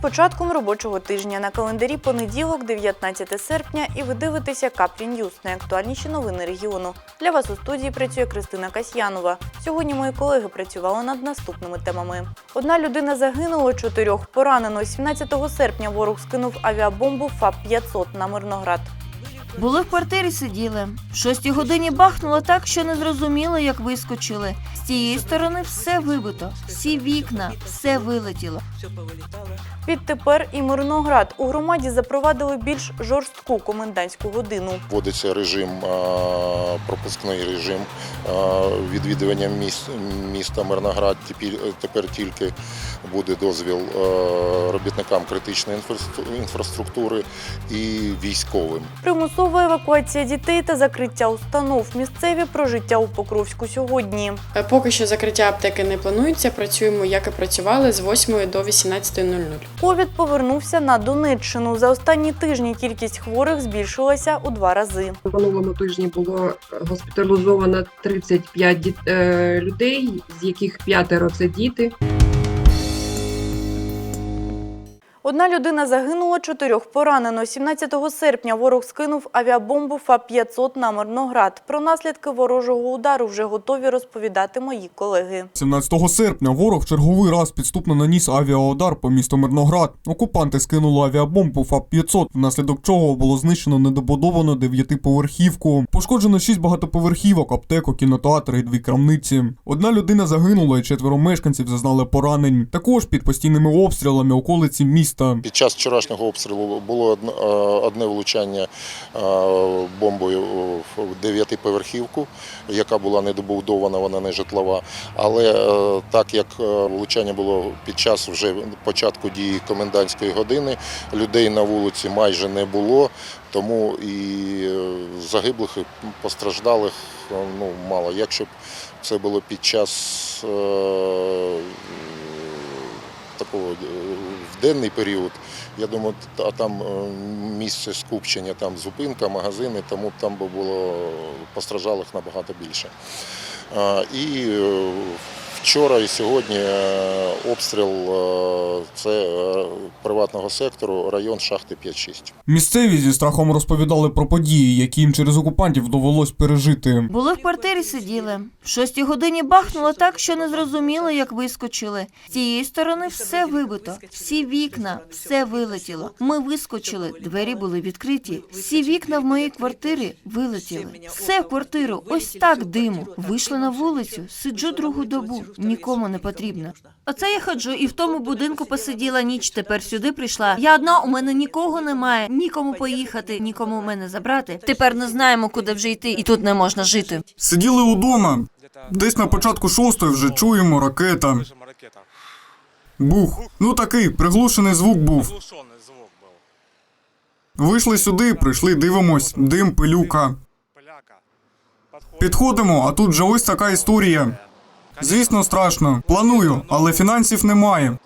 початком робочого тижня на календарі понеділок, 19 серпня, і ви дивитеся Каплі Ньюс – найактуальніші новини регіону. Для вас у студії працює Кристина Касьянова. Сьогодні мої колеги працювали над наступними темами. Одна людина загинула, чотирьох поранено. 17 серпня ворог скинув авіабомбу ФАП-500 на Мирноград. Були в квартирі сиділи. В шостій годині бахнуло так, що не зрозуміло, як вискочили. З тієї сторони все вибито, всі вікна, все вилетіло. Відтепер і Мирноград у громаді запровадили більш жорстку комендантську годину. Вводиться режим, е, пропускний режим е, відвідування міст, міста Мирноград. Тепер, тепер тільки буде дозвіл е, робітникам критичної інфраструк- інфраструктури і військовим. Примусова евакуація дітей та закриття установ. Місцеві про життя у Покровську сьогодні. Е, Поки що закриття аптеки не планується. Працюємо, як і працювали з 8 до 18.00. Ковід повернувся на Донеччину. За останні тижні кількість хворих збільшилася у два рази. У минулому тижні було госпіталізовано 35 діт- е, людей, з яких п'ятеро це діти. Одна людина загинула, чотирьох поранено. 17 серпня ворог скинув авіабомбу ФАП-500 на Мирноград. Про наслідки ворожого удару вже готові розповідати мої колеги. 17 серпня ворог черговий раз підступно наніс авіаудар по місту Мирноград. Окупанти скинули авіабомбу ФАП-500, внаслідок чого було знищено недобудовану дев'ятиповерхівку. Пошкоджено шість багатоповерхівок, аптеку, кінотеатри і дві крамниці. Одна людина загинула і четверо мешканців зазнали поранень. Також під постійними обстрілами околиці міста. Під час вчорашнього обстрілу було одне, е, влучання е, бомбою в дев'ятиповерхівку, яка була недобудована, вона не житлова. Але е, так як влучання було під час вже початку дії комендантської години, людей на вулиці майже не було, тому і загиблих і постраждалих ну, мало. Якщо б це було під час такого денний період. Я думаю, а там е, місце скупчення, там зупинка, магазини, тому там би було постраждалих набагато більше. І е, вчора і сьогодні е, обстріл е, це е, приватного сектору, район шахти 5-6. Місцеві зі страхом розповідали про події, які їм через окупантів довелось пережити. Були в квартирі сиділи. В шостій годині бахнуло так, що не зрозуміло, як вискочили. З тієї сторони все вибито, всі вікна, все вилетіло. Ми вискочили, двері були відкриті. Всі вікна в моїй квартирі вилетіли. Все в квартиру, ось так диму. Вийшли на вулицю, сиджу другу добу, нікому не потрібно. Оце я ходжу і в тому будинку посиділа ніч. Тепер сюди прийшла. Я одна, у мене нікого немає, нікому поїхати, нікому мене забрати. Тепер не знаємо, куди вже йти, і тут не можна жити. Сиділи удома. Десь на початку шостої вже чуємо ракета. Слышим ракета. Бух. Ну такий приглушений звук був. Приглушенный звук был. Вийшли сюди, прийшли, дивимось, дим, пилюка. Поляка. Подходит. Підходимо, а тут вже ось така історія. Звісно, страшно. Планую, але фінансів немає.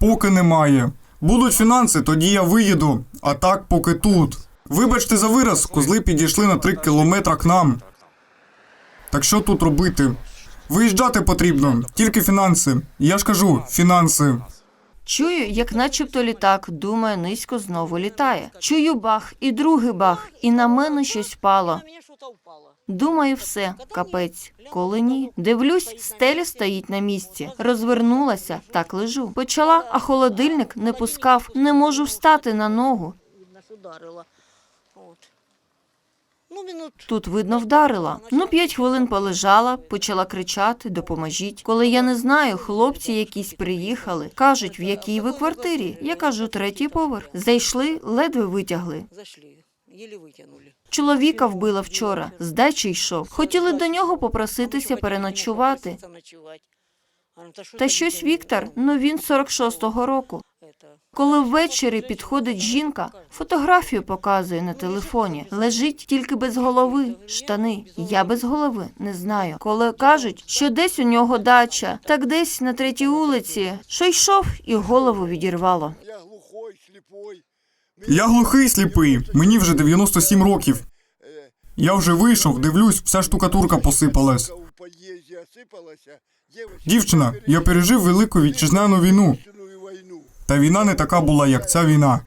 Поки немає. Будуть фінанси, тоді я виїду. А так, поки тут. Вибачте за вираз, козли підійшли на три кілометра к нам. Так що тут робити? Виїжджати потрібно, тільки фінанси. Я ж кажу, фінанси. Чую, як начебто літак, думаю, низько знову літає. Чую бах, і другий бах, і на мене щось впало. Думаю, все, капець. Коли ні, дивлюсь, стеля стоїть на місці. Розвернулася, так лежу. Почала, а холодильник не пускав. Не можу встати на ногу. Тут видно вдарила. Ну, п'ять хвилин полежала, почала кричати, допоможіть. Коли я не знаю, хлопці якісь приїхали. Кажуть, в якій ви квартирі. Я кажу, третій поверх. Зайшли, ледве витягли. Еле вытянули. Чоловіка вбила вчора, з дачі йшов. Хотіли до нього попроситися переночувати. Ну, Та щось? Віктор, ну він 46-го року. Коли ввечері підходить жінка, фотографію показує на телефоні. Лежить тільки без голови, штани. Я без голови не знаю. Коли кажуть, що десь у нього дача, так десь на третій вулиці, що йшов і голову відірвало. Я глухой, слепой. Я глухий сліпий, мені вже 97 років. Я вже вийшов, дивлюсь, вся штукатурка посипалась. Дівчина, я пережив велику вітчизняну війну. Та війна не така була, як ця війна.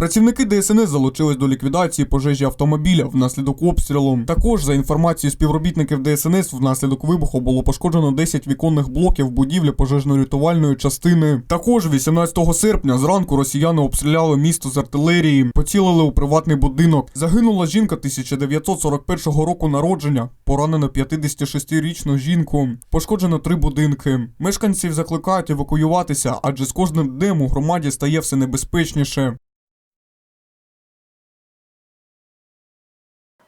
Працівники ДСНС залучились до ліквідації пожежі автомобіля внаслідок обстрілу. Також, за інформацією співробітників ДСНС, внаслідок вибуху було пошкоджено 10 віконних блоків будівлі пожежно-рятувальної частини. Також 18 серпня зранку росіяни обстріляли місто з артилерії, поцілили у приватний будинок. Загинула жінка 1941 року народження, поранено 56-річну жінку. Пошкоджено три будинки. Мешканців закликають евакуюватися, адже з кожним днем у громаді стає все небезпечніше.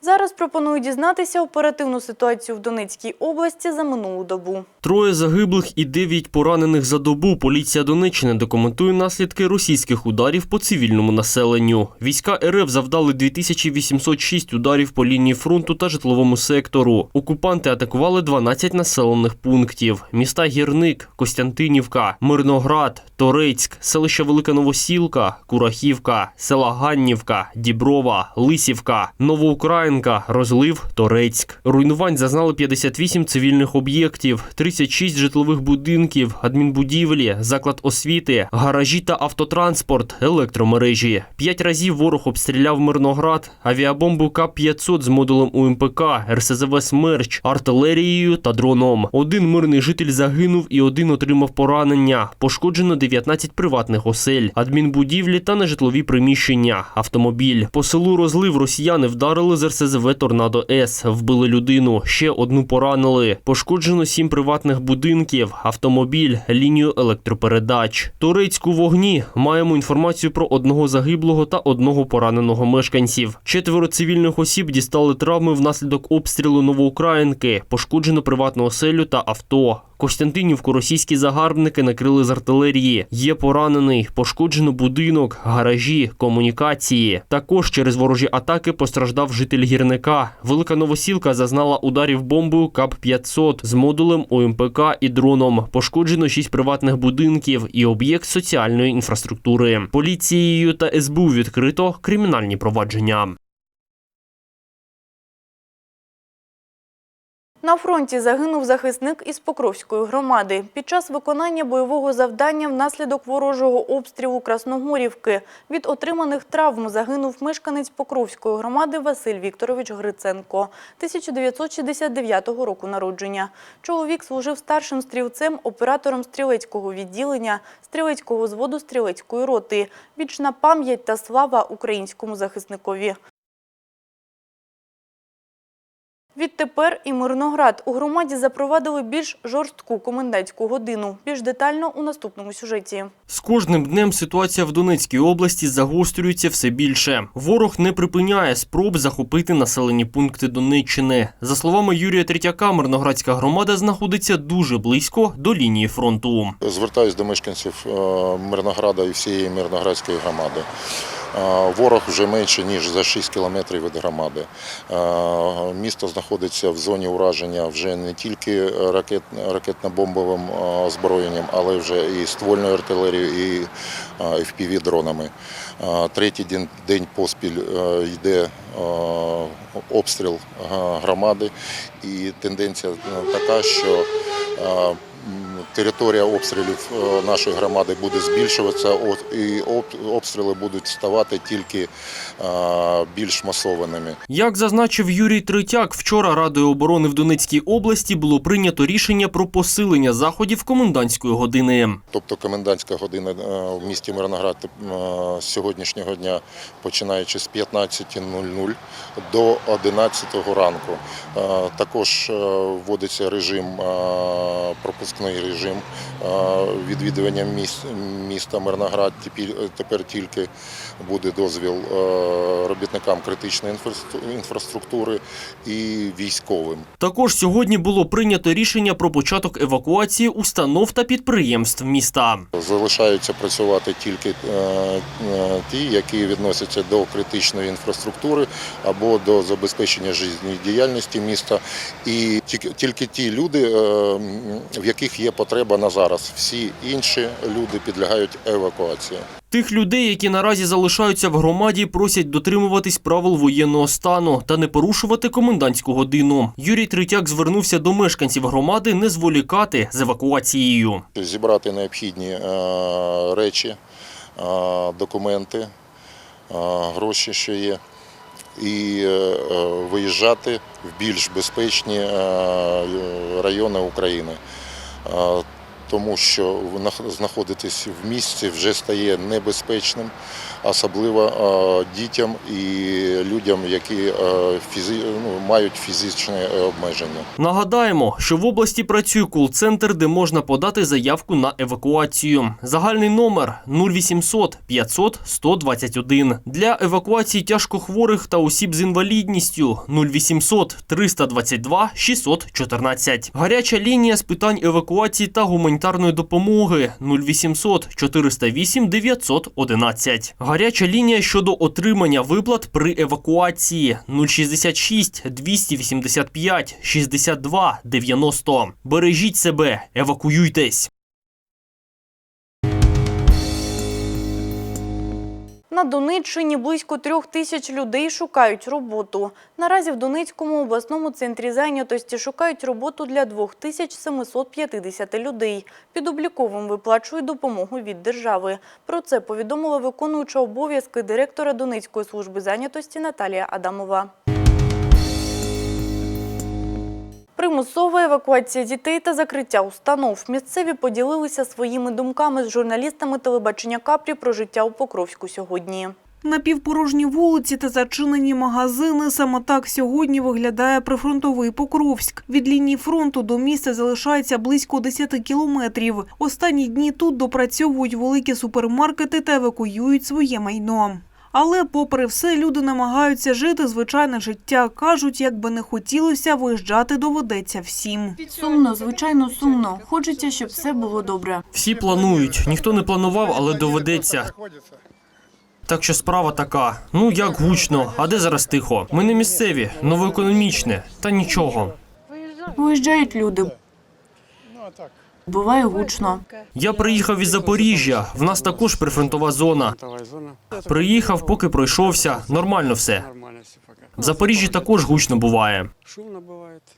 Зараз пропоную дізнатися оперативну ситуацію в Донецькій області за минулу добу. Троє загиблих і дев'ять поранених за добу. Поліція Донеччини документує наслідки російських ударів по цивільному населенню. Війська РФ завдали 2806 ударів по лінії фронту та житловому сектору. Окупанти атакували 12 населених пунктів: міста Гірник, Костянтинівка, Мирноград, Торецьк, селище Велика Новосілка, Курахівка, села Ганнівка, Діброва, Лисівка, Новоукраїнка, Розлив, Торецьк. Руйнувань зазнали 58 цивільних об'єктів, 36 житлових будинків, адмінбудівлі, заклад освіти, гаражі та автотранспорт, електромережі. П'ять разів ворог обстріляв Мирноград, авіабомбу К-500 з модулем УМПК, РСЗВ «Смерч», артилерією та дроном. Один мирний житель загинув і один отримав поранення. Пошкоджено 19 приватних осель, адмінбудівлі та нежитлові приміщення, автомобіль. По селу Розлив росіяни вдарили з РСЗВ «Торнадо С», вбили людину, ще одну поранили. Пошкоджено сім приватних будинків, автомобіль, лінію електропередач. Турецьку вогні маємо інформацію про одного загиблого та одного пораненого мешканців. Четверо цивільних осіб дістали травми внаслідок обстрілу Новоукраїнки, пошкоджено приватну оселю та авто. Костянтинівку російські загарбники накрили з артилерії. Є поранений, пошкоджено будинок, гаражі, комунікації. Також через ворожі атаки постраждав житель гірника. Велика Новосілка зазнала ударів бомбою КАП-500 з модулем ОМПК і дроном. Пошкоджено шість приватних будинків і об'єкт соціальної інфраструктури. Поліцією та СБУ відкрито кримінальні провадження. На фронті загинув захисник із Покровської громади. Під час виконання бойового завдання внаслідок ворожого обстрілу Красногорівки від отриманих травм загинув мешканець Покровської громади Василь Вікторович Гриценко, 1969 року народження. Чоловік служив старшим стрілцем, оператором стрілецького відділення, стрілецького зводу стрілецької роти. Вічна пам'ять та слава українському захисникові. Відтепер і Мирноград у громаді запровадили більш жорстку комендантську годину. Більш детально у наступному сюжеті. З кожним днем ситуація в Донецькій області загострюється все більше. Ворог не припиняє спроб захопити населені пункти Донеччини. За словами Юрія Третяка, Мирноградська громада знаходиться дуже близько до лінії фронту. Звертаюсь до мешканців е, Мирнограда і всієї Мирноградської громади. Ворог вже менше ніж за 6 кілометрів від громади. Місто знаходиться в зоні ураження вже не тільки ракет, ракетно-бомбовим озброєнням, але вже і ствольною артилерією, і fpv дронами. Третій день, день поспіль е, йде е, обстріл громади, і тенденція е, така, що територія обстрілів е, нашої громади буде збільшуватися, і обстріли будуть ставати тільки е, більш масованими. Як зазначив Юрій Третяк, вчора Радою оборони в Донецькій області було прийнято рішення про посилення заходів комендантської години. Тобто комендантська година е, в місті Мирноград з сьогоднішнього дня, починаючи з 15.00 до 11 ранку. Також вводиться режим, пропускний режим е, відвідування міс- міста Мирноград. Тепер, тільки буде дозвіл робітникам критичної інфраструктури і військовим. Також сьогодні було прийнято рішення про початок евакуації установ та підприємств міста. Залишаються працювати тільки е, е, ті, які відносяться до критичної інфраструктури або до забезпечення життєдіяльності міста, і тільки, тільки ті люди, е, в яких є потреба на зараз. Всі інші люди підлягають евакуації. Тих людей, які наразі залишаються в громаді, просять дотримуватись правил воєнного стану та не порушувати комендантську годину. Юрій Третяк звернувся до мешканців громади не зволікати з евакуацією. Зібрати необхідні е, речі, е, документи, е, гроші, що є, і виїжджати в більш безпечні райони України. Тому що нах- знаходитись в місці вже стає небезпечним, особливо е, дітям і людям, які е, ну, мають фізичні е, обмеження. Нагадаємо, що в області працює кол-центр, де можна подати заявку на евакуацію. Загальний номер 0800 500 121. Для евакуації тяжкохворих та осіб з інвалідністю 0800 322 614. Гаряча лінія з питань евакуації та гуманітарної допомоги 0800 408 911. Гаряча лінія щодо отримання виплат при евакуації 066 285 62 90. Бережіть себе, евакуюйтесь. На Донеччині близько трьох тисяч людей шукають роботу. Наразі в Донецькому обласному центрі зайнятості шукають роботу для 2750 людей. Під обліковим виплачують допомогу від держави. Про це повідомила виконуюча обов'язки директора Донецької служби зайнятості Наталія Адамова. Примусова евакуація дітей та закриття установ. Місцеві поділилися своїми думками з журналістами телебачення Капрі про життя у Покровську сьогодні. Напівпорожні вулиці та зачинені магазини. Саме так сьогодні виглядає прифронтовий Покровськ. Від лінії фронту до міста залишається близько 10 кілометрів. Останні дні тут допрацьовують великі супермаркети та евакуюють своє майно. Але, попри все, люди намагаються жити звичайне життя. Кажуть, як би не хотілося, виїжджати доведеться всім. Сумно, звичайно, сумно. Хочеться, щоб все було добре. Всі планують. Ніхто не планував, але доведеться. Так що справа така. Ну як гучно, а де зараз тихо? Ми не місцеві, новоекономічне, та нічого. Виїжджають люди. Буває гучно. Я приїхав із Запоріжжя. В нас також прифронтова зона. Приїхав, поки пройшовся. Нормально все. В Запоріжжі також гучно буває.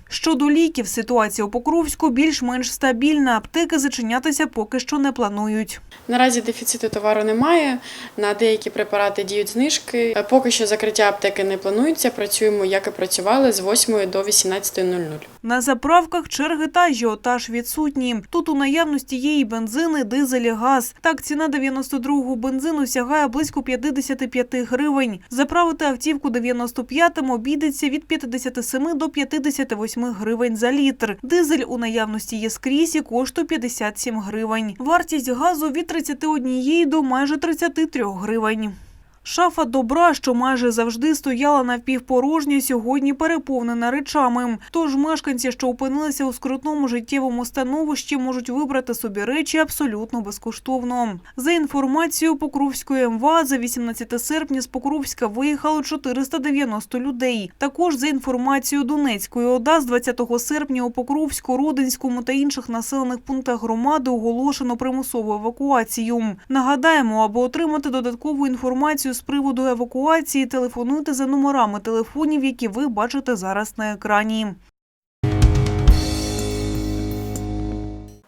Щодо ліків, ситуація у Покровську більш-менш стабільна. Аптеки зачинятися поки що не планують. Наразі дефіциту товару немає. На деякі препарати діють знижки. Поки що закриття аптеки не планується. Працюємо, як і працювали, з 8 до 18.00. На заправках черги та ажіотаж відсутні. Тут у наявності є і бензин, дизель, і газ. Так, ціна 92-го бензину сягає близько 55 гривень. Заправити автівку 95-м обійдеться від 57 до 58 гривень за літр. Дизель у наявності є скрізь і коштує 57 гривень. Вартість газу від 31 до майже 33 гривень. Шафа добра, що майже завжди стояла навпівпорожньо, сьогодні переповнена речами. Тож мешканці, що опинилися у скрутному життєвому становищі, можуть вибрати собі речі абсолютно безкоштовно. За інформацією Покровської МВА, за 18 серпня з Покровська виїхало 490 людей. Також за інформацією Донецької ОДА, з 20 серпня у Покровську, Родинському та інших населених пунктах громади оголошено примусову евакуацію. Нагадаємо, аби отримати додаткову інформацію з приводу евакуації, телефонуйте за номерами телефонів, які ви бачите зараз на екрані.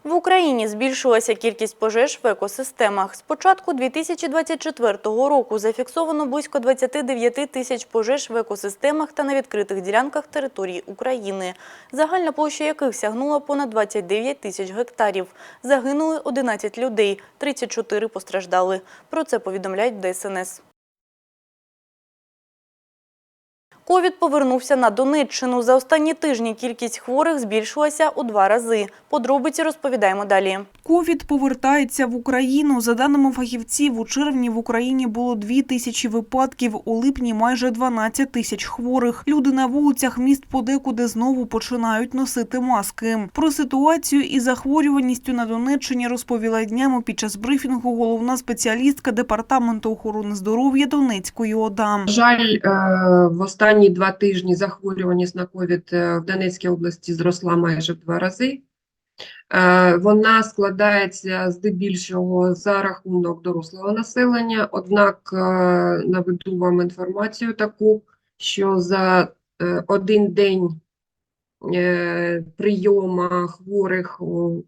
В Україні збільшилася кількість пожеж в екосистемах. З початку 2024 року зафіксовано близько 29 тисяч пожеж в екосистемах та на відкритих ділянках території України, загальна площа яких сягнула понад 29 тисяч гектарів. Загинули 11 людей, 34 постраждали. Про це повідомляють ДСНС. Ковід повернувся на Донеччину. За останні тижні кількість хворих збільшилася у два рази. Подробиці розповідаємо далі. Ковід повертається в Україну. За даними фахівців, у червні в Україні було 2 тисячі випадків, у липні майже 12 тисяч хворих. Люди на вулицях міст подекуди знову починають носити маски. Про ситуацію із захворюваністю на Донеччині розповіла днями під час брифінгу головна спеціалістка департаменту охорони здоров'я Донецької ОДА. Жаль, е, в останні два тижні захворюваність на ковід е, в Донецькій області зросла майже в два рази. Е, Вона складається здебільшого за рахунок дорослого населення, однак е, наведу вам інформацію таку, що за один день прийома хворих у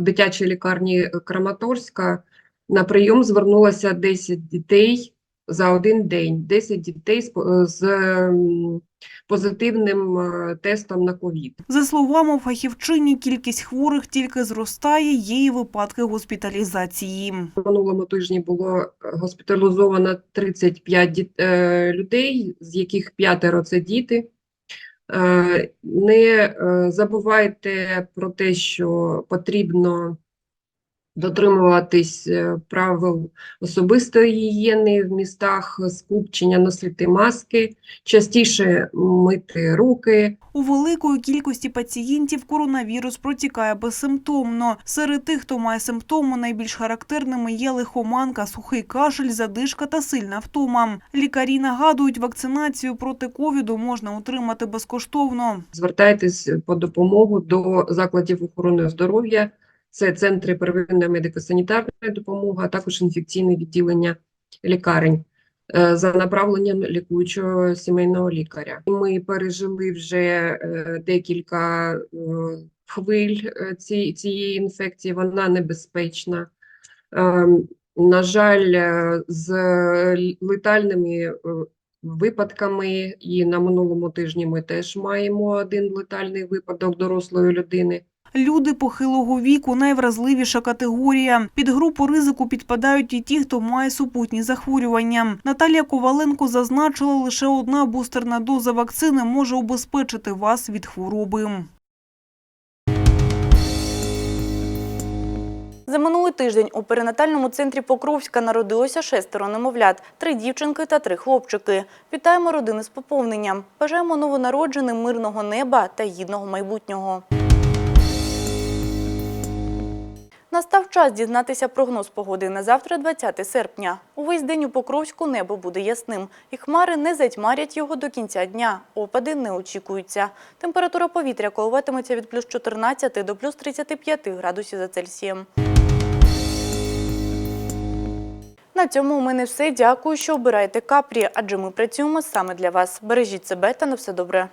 дитячій лікарні Краматорська на прийом звернулося 10 дітей за один день, 10 дітей з, ем, позитивним е, тестом на ковід. За словами фахівчині, кількість хворих тільки зростає, є і випадки госпіталізації. Минулому тижні було е, госпіталізовано 35 діт- е, людей, з яких п'ятеро це діти. Е, Не е, забувайте про те, що потрібно дотримуватись е, правил особистої гігієни в містах, скупчення, носити маски, частіше мити руки. У великої кількості пацієнтів коронавірус протікає безсимптомно. Серед тих, хто має симптоми, найбільш характерними є лихоманка, сухий кашель, задишка та сильна втома. Лікарі нагадують, вакцинацію проти ковіду можна отримати безкоштовно. звертайтесь по допомогу до закладів охорони здоров'я. Це центри первинної медико-санітарної допомоги, а також інфекційне відділення лікарень е, за направленням лікуючого сімейного лікаря. Ми пережили вже е, декілька е, хвиль цієї інфекції, вона небезпечна. Ем, На жаль, з летальними випадками, і на минулому тижні ми теж маємо один летальний випадок дорослої людини. Люди похилого віку – найвразливіша категорія. Під групу ризику підпадають і ті, хто має супутні захворювання. Наталія Коваленко зазначила, лише одна бустерна доза вакцини може убезпечити вас від хвороби. За минулий тиждень у перинатальному центрі Покровська народилося шестеро немовлят, три дівчинки та три хлопчики. Вітаємо родини з поповненням. Бажаємо новонародженим мирного неба та гідного майбутнього. Настав час дізнатися прогноз погоди на завтра, 20 серпня. Увесь день у Покровську небо буде ясним, і хмари не затьмарять його до кінця дня. Опади не очікуються. Температура повітря коливатиметься від плюс 14 до плюс 35 градусів за Цельсієм. На цьому у мене все. Дякую, що обираєте капрі, адже ми працюємо саме для вас. Бережіть себе та на все добре.